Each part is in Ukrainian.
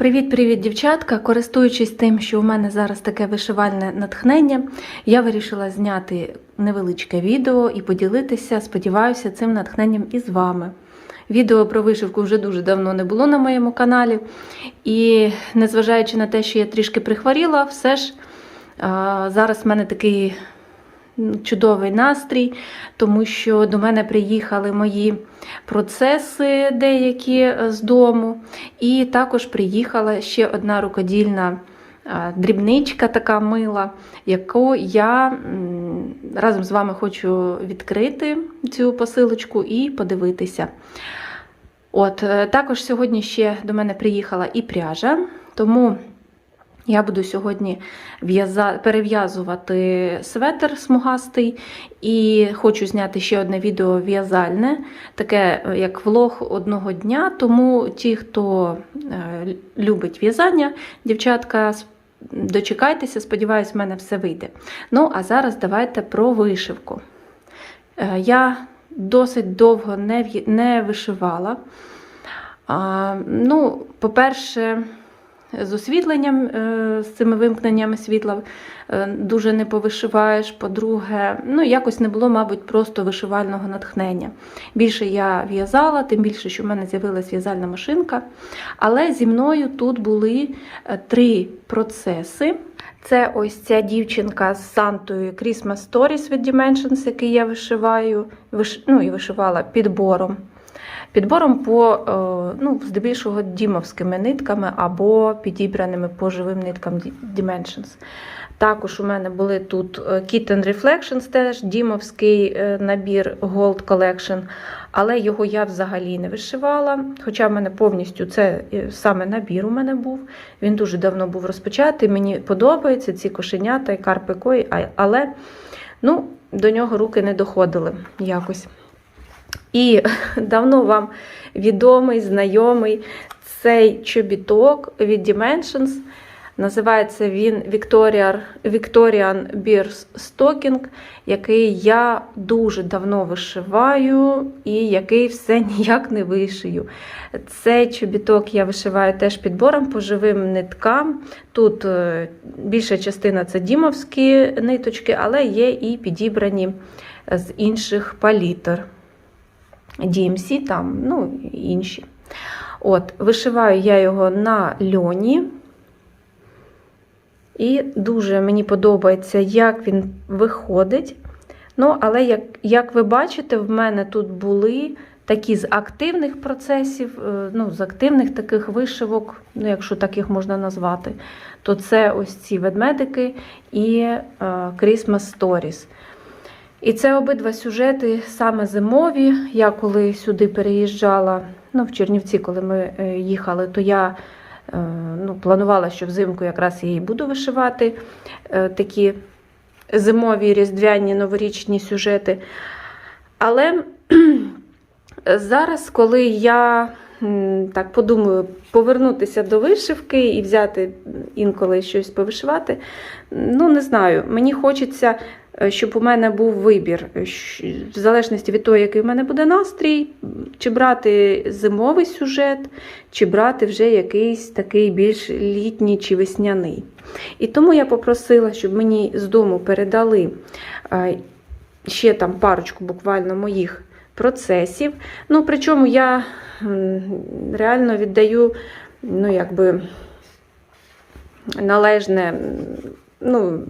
Привіт-привіт, дівчатка! Користуючись тим, що у мене зараз таке вишивальне натхнення, я вирішила зняти невеличке відео і поділитися, сподіваюся, цим натхненням із вами. Відео про вишивку вже дуже давно не було на моєму каналі. І незважаючи на те, що я трішки прихворіла, все ж зараз в мене такий чудовий настрій, тому що до мене приїхали мої процеси деякі е, з дому. І також приїхала ще одна рукодільна дрібничка, така мила, яку я разом з вами хочу відкрити цю посилочку і подивитися. От, е, також сьогодні ще до мене приїхала і пряжа, тому я буду сьогодні перев'язувати светр смугастий і хочу зняти ще одне відео в'язальне, таке е, як влог одного дня. Тому ті, хто е, любить в'язання, дівчатка, дочекайтеся, сподіваюсь, в мене все вийде. Ну, а зараз давайте про вишивку. Е, Я досить довго не, вишивала. Ну, по-перше, з освітленням, е, з цими вимкненнями світла е, дуже не повишиваєш. По-друге, ну, якось не було, мабуть, просто вишивального натхнення. Більше я в'язала, тим більше, що в мене з'явилася в'язальна машинка. Але зі мною тут були е, три процеси. Це ось ця дівчинка з Сантою Christmas Stories від Dimensions, який я вишиваю, виш... ну, і вишивала підбором. Підбором по, е, ну, здебільшого, дімовськими нитками або підібраними по живим ниткам Di- Dimensions. Також у мене були тут е, Kitten Reflections, теж дімовський е, набір Gold Collection, але його я взагалі не вишивала. Хоча в мене повністю це саме набір у мене був. Він дуже давно був розпочатий. Мені подобаються ці кошенята і карпи а- але ну, до нього руки не доходили якось. І давно вам відомий, знайомий цей чобіток від Dimensions. Називається він Victorian, Victorian Bears Stocking, який я дуже давно вишиваю і який все ніяк не вишию. Цей чобіток я вишиваю теж підбором по живим ниткам. Тут е, більша частина це дімовські ниточки, але є і підібрані з інших палітр. DMC там, ну, інші. От, Вишиваю я його на льоні. І дуже мені подобається, як він виходить. Ну, але як, як ви бачите, в мене тут були такі з активних процесів, е, ну, з активних таких вишивок, ну, якщо так їх можна назвати, то це ось ці ведмедики і е, Christmas Stories. І це обидва сюжети саме зимові. Я коли сюди переїжджала, ну, в Чернівці, коли ми е, їхали, то я е, ну, планувала, що взимку якраз я і буду вишивати е, такі зимові, різдвяні, новорічні сюжети. Але зараз, коли я так подумаю, повернутися до вишивки і взяти інколи щось повишивати, ну не знаю, мені хочеться щоб у мене був вибір, е, в залежності від того, який в мене буде настрій, чи брати зимовий сюжет, чи брати вже якийсь такий більш літній чи весняний. І тому я попросила, щоб мені з дому передали е, ще там парочку буквально моїх процесів. Ну, причому я реально віддаю, ну, якби належне, ну,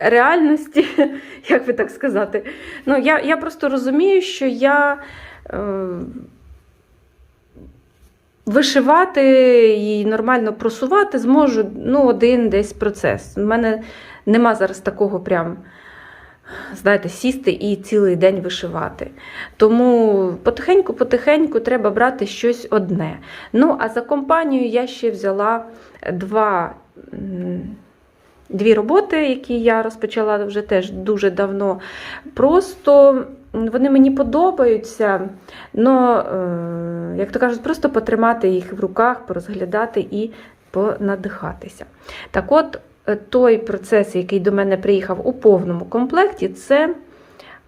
реальності, як би так сказати. Ну, я, я просто розумію, що я е, вишивати і нормально просувати зможу ну, один десь процес. У мене нема зараз такого прям. Знаєте, сісти і цілий день вишивати. Тому потихеньку-потихеньку треба брати щось одне. Ну, а за компанію я ще взяла два дві роботи, які я розпочала вже теж дуже давно. Просто вони мені подобаються, але, як то кажуть, просто потримати їх в руках, порозглядати і понадихатися. Так от, е, той процес, який до мене приїхав у повному комплекті, це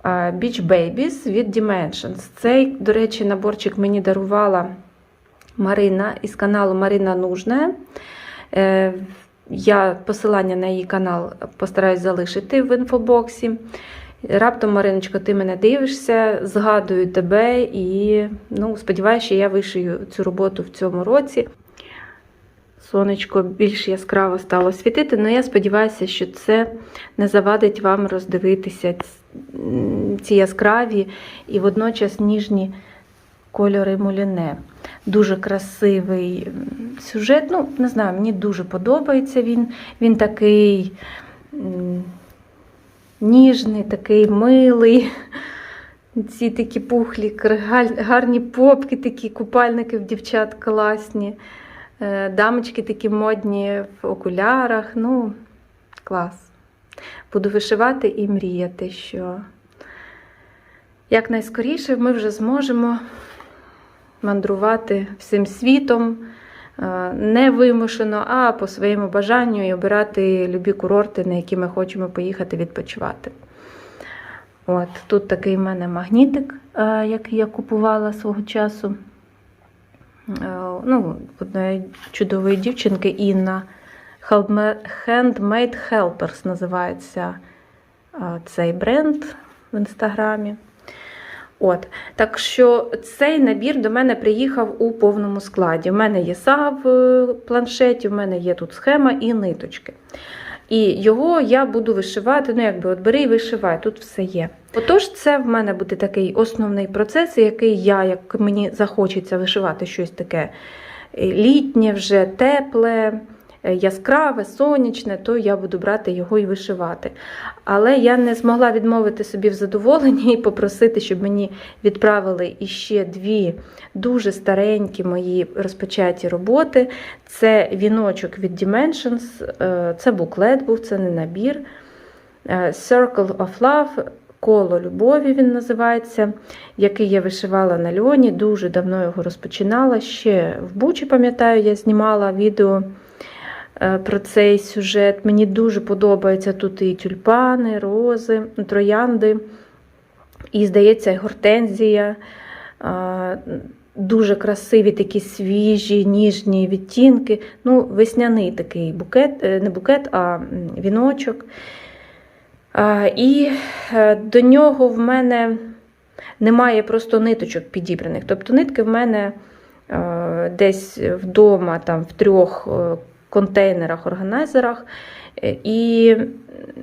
е, Beach Babies від Dimensions. Цей, до речі, наборчик мені дарувала Марина із каналу Марина Нужна. Я посилання на її канал постараюсь залишити в інфобоксі. Раптом, Мариночко, ти мене дивишся, згадую тебе і ну, сподіваюся, що я вишию цю роботу в цьому році. Сонечко більш яскраво стало світити, але я сподіваюся, що це не завадить вам роздивитися ці яскраві і водночас ніжні кольори муліне. Дуже красивий сюжет. Ну, не знаю, мені дуже подобається він. Він такий ніжний, такий милий. Ці такі пухлі, гарні попки, такі купальники в дівчат класні. Е, Дамочки такі модні в окулярах. Ну, клас. Буду вишивати і мріяти, що якнайскоріше ми вже зможемо мандрувати всім світом, не вимушено, а по своєму бажанню і обирати любі курорти, на які ми хочемо поїхати відпочивати. От, тут такий в мене магнітик, е, який я купувала свого часу. Е, Ну, одної чудової дівчинки Інна. Handma- Handmade Helpers називається е, цей бренд в інстаграмі. От. Так що цей набір до мене приїхав у повному складі. У мене є сага в е, планшеті, у мене є тут схема і ниточки. І його я буду вишивати, ну якби от бери і вишивай, тут все є. Отож, це в мене буде такий основний процес, який я, як мені захочеться вишивати щось таке е, літнє, вже тепле, яскраве, сонячне, то я буду брати його і вишивати. Але я не змогла відмовити собі в задоволенні і попросити, щоб мені відправили іще дві дуже старенькі мої розпочаті роботи. Це віночок від Dimensions, е, це буклет був, це не набір. Е, Circle of Love, коло любові він називається, який я вишивала на льоні. Дуже давно його розпочинала. Ще в Бучі, пам'ятаю, я знімала відео е, про цей сюжет. Мені дуже подобаються тут і тюльпани, рози, троянди, і, здається, гортензія. Е, Дуже красиві такі свіжі, ніжні відтінки. Ну, весняний такий букет, е, не букет, а віночок. І е, до нього в мене немає просто ниточок підібраних. Тобто нитки в мене е, десь вдома, там, в трьох е, контейнерах, органайзерах. Е, І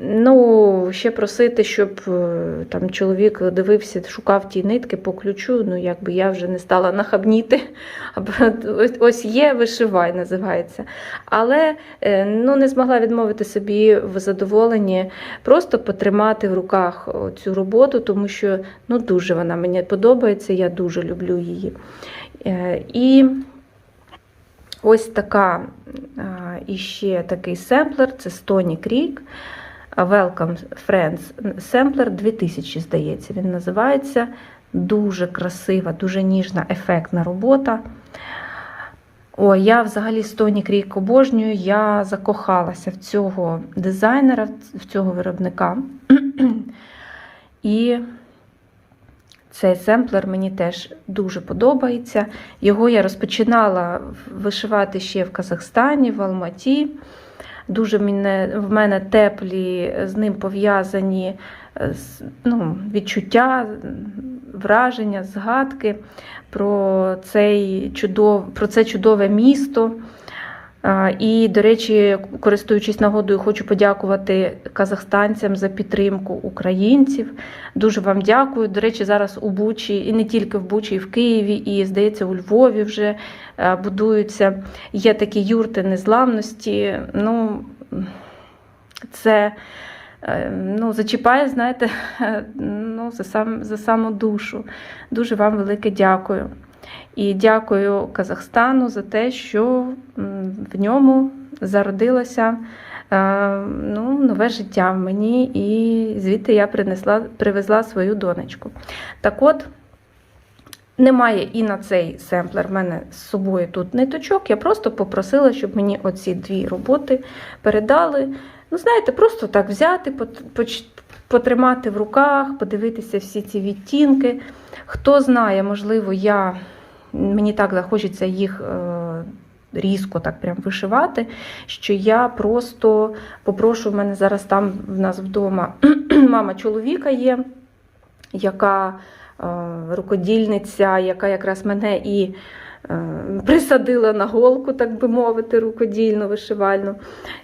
ну, ще просити, щоб е, там чоловік дивився, шукав ті нитки по ключу. Ну, якби я вже не стала нахабніти. Ось- є, вишивай, називається. Але е, ну, не змогла відмовити собі в задоволенні просто потримати в руках цю роботу, тому що ну, дуже вона мені подобається, я дуже люблю її. І ось така іще такий семплер, це Stony Creek. Welcome Friends Sampler 2000, здається, він називається. Дуже красива, дуже ніжна, ефектна робота. О, я взагалі Stony Creek обожнюю. Я закохалася в цього дизайнера, в цього виробника. І цей семплер мені теж дуже подобається. Його я розпочинала вишивати ще в Казахстані, в Алматі. Дуже в мене теплі з ним пов'язані е, ну, відчуття, враження, згадки про, цей чудов, про це чудове місто. І, до речі, користуючись нагодою, хочу подякувати казахстанцям за підтримку українців. Дуже вам дякую. До речі, зараз у Бучі, і не тільки в Бучі, і в Києві, і, здається, у Львові вже будуються. Є такі юрти незламності. Ну, це е, ну, зачіпає, знаєте, ну, за, сам, за саму душу. Дуже вам велике дякую. І дякую Казахстану за те, що в ньому зародилося е, ну, нове життя в мені, і звідти я принесла, привезла свою донечку. Так от, немає і на цей семплер в мене з собою тут ниточок. Я просто попросила, щоб мені оці дві роботи передали. Ну, знаєте, просто так взяти, потримати в руках, подивитися всі ці відтінки. Хто знає, можливо, я мені так захочеться їх е, різко так прям вишивати, що я просто попрошу в мене зараз там в нас вдома мама чоловіка є, яка е, рукодільниця, яка якраз мене і е, присадила на голку, так би мовити, рукодільну вишивальну.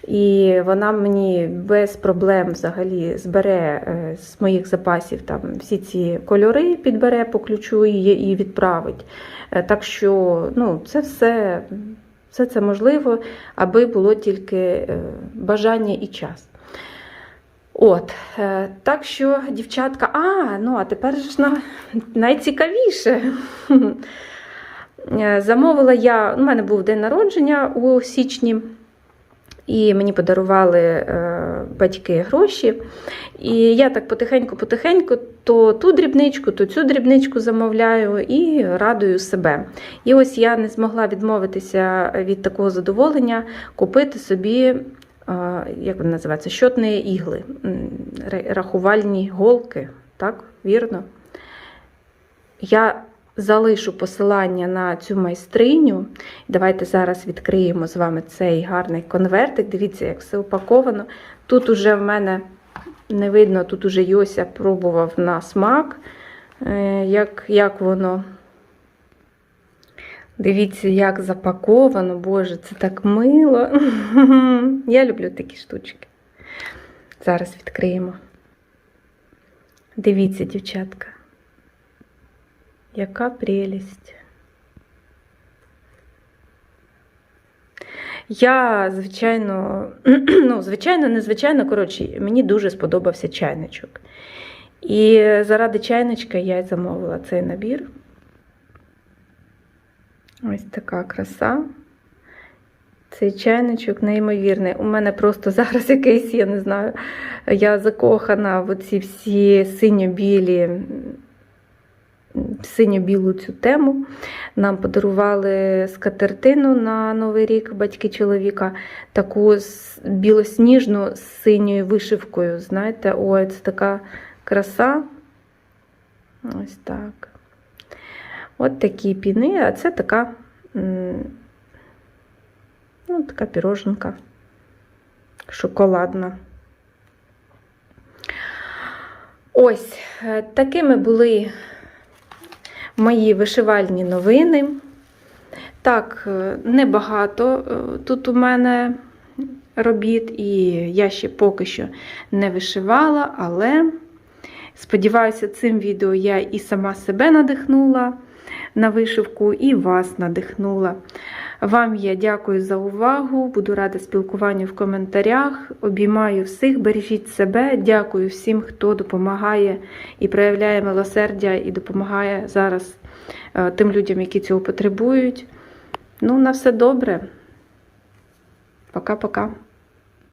І вона мені без проблем взагалі збере е, з моїх запасів там всі ці кольори, підбере по ключу і, відправить. Е, Так що ну, це все, все це можливо, аби було тільки е, бажання і час. От, е, так що, дівчатка, а, ну а тепер ж на, найцікавіше. Е, Замовила я, у мене був день народження у січні, і мені подарували е, батьки гроші. І я так потихеньку-потихеньку то ту дрібничку, то цю дрібничку замовляю і радую себе. І ось я не змогла відмовитися від такого задоволення купити собі, е, як вони називаються, щотні ігли, рахувальні голки, так, вірно? Я залишу посилання на цю майстриню. Давайте зараз відкриємо з вами цей гарний конвертик. Дивіться, як все упаковано. Тут уже в мене не видно, тут уже Йося пробував на смак, е, як, як воно. Дивіться, як запаковано, Боже, це так мило. Я люблю такі штучки. Зараз відкриємо. Дивіться, дівчатка. Яка прелість. Я, звичайно, ну, звичайно, незвичайно, коротше, мені дуже сподобався чайничок. І заради чайничка я й замовила цей набір. Ось така краса. Цей чайничок неймовірний. У мене просто зараз якийсь, я не знаю, я закохана в оці всі синьо-білі синьо-білу цю тему. Нам подарували скатертину на Новий рік батьки чоловіка, таку білосніжну з синьою вишивкою. Знаєте, ой, це така краса. Ось так. От такі піни, а це така, ну, така піроженка шоколадна. Ось е, такими були мої вишивальні новини. Так, е, небагато е, тут у мене робіт, і я ще поки що не вишивала, але сподіваюся, цим відео я і сама себе надихнула на вишивку, і вас надихнула. Вам я дякую за увагу, буду рада спілкуванню в коментарях. Обіймаю всіх, бережіть себе. Дякую всім, хто допомагає і проявляє милосердя, і допомагає зараз е, тим людям, які цього потребують. Ну, на все добре. Пока-пока.